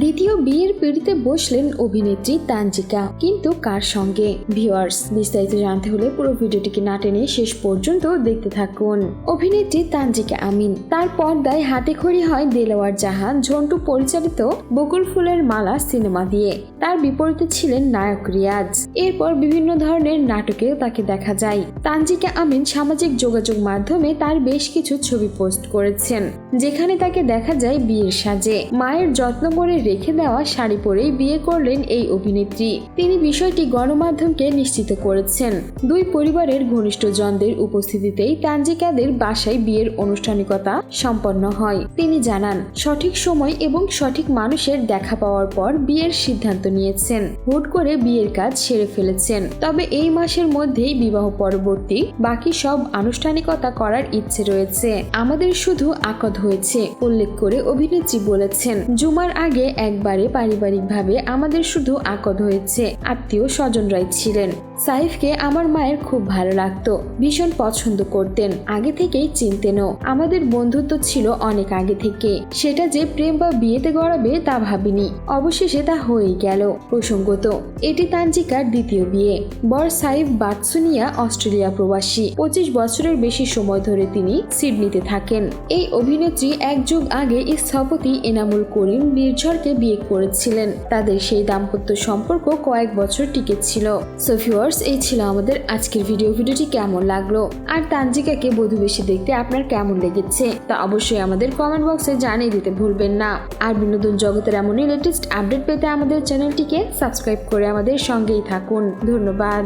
দ্বিতীয় বিয়ের পিড়িতে বসলেন অভিনেত্রী তানজিকা। কিন্তু কার সঙ্গে? ভিওয়ার্স বিস্তারিত জানতে হলে পুরো ভিডিওটিকে না টেনে শেষ পর্যন্ত দেখতে থাকুন। অভিনেত্রী তানজিকা আমিন। তার পর্দায় হাতে খড়ি হয় দেলোয়ার জাহান, ঝন্টু পরিচালিত বকুল ফুলের মালা সিনেমা দিয়ে। তার বিপরীতে ছিলেন নায়ক রিয়াজ। এরপর বিভিন্ন ধরনের নাটকেও তাকে দেখা যায়। তানজিকা আমিন সামাজিক যোগাযোগ মাধ্যমে তার বেশ কিছু ছবি পোস্ট করেছেন, যেখানে তাকে দেখা যায় বিয়ের সাজে। মায়ের যত্ন করে রেখে দেওয়া শাড়ি পরেই বিয়ে করলেন এই অভিনেত্রী। তিনি বিষয়টি গণমাধ্যমকে নিশ্চিত করেছেন। দুই পরিবারের ঘনিষ্ঠজনদের উপস্থিতিতেই তানজিকাদের বাসায় বিয়ের আনুষ্ঠানিকতা সম্পন্ন হয়। তিনি জানান, সঠিক সময় এবং সঠিক মানুষের দেখা পাওয়ার পর বিয়ের সিদ্ধান্ত নিয়েছেন। হুট করে বিয়ের কাজ সেরে ফেলেছেন। তবে এই মাসের মধ্যেই বিবাহ পরবর্তী বাকি সব আনুষ্ঠানিকতা করার ইচ্ছে রয়েছে। আমাদের শুধু আকদ হয়েছে, উল্লেখ করে অভিনেত্রী বলেছেন। জুমার আগে একবারে পারিবারিকভাবে আমাদের শুধু আকদ হয়েছে। আত্মীয় স্বজনরাই ছিলেন। সাইফকে আমার মায়ের খুব ভালো লাগতো। ভীষণ পছন্দ করতেন। আগে থেকেই চিনতেনও আমাদের বন্ধুত্ব ছিল অনেক আগে থেকে। সেটা যে প্রেম বা বিয়েতে গড়াবে তা ভাবিনি। অবশেষে তা হয়েই গেল। প্রসঙ্গত, এটি তানজিকার দ্বিতীয় বিয়ে। বর সাইফ বাতসুনিয়া অস্ট্রেলিয়া প্রবাসী। পঁচিশ বছরের বেশি সময় ধরে তিনি সিডনিতে থাকেন। এই অভিনেত্রী এক যুগ আগে স্থপতি এনামুল করিম নির্ঝরকে বিয়ে করেছিলেন। তাদের সেই দাম্পত্য সম্পর্ক কয়েক বছর টিকেছিল সোফিওয়ার্স এই ছিল আমাদের আজকের ভিডিও ভিডিওটি কেমন লাগল? আর তানজিকাকে বধূ বেশি দেখতে আপনার কেমন লেগেছে? তা অবশ্যই আমাদের কমেন্ট বক্সে জানিয়ে দিতে ভুলবেন না। আর বিনোদন জগতের এমনই লেটেস্ট আপডেট পেতে আমাদের চ্যানেলটিকে সাবস্ক্রাইব করে আমাদের সঙ্গেই থাকুন। ধন্যবাদ।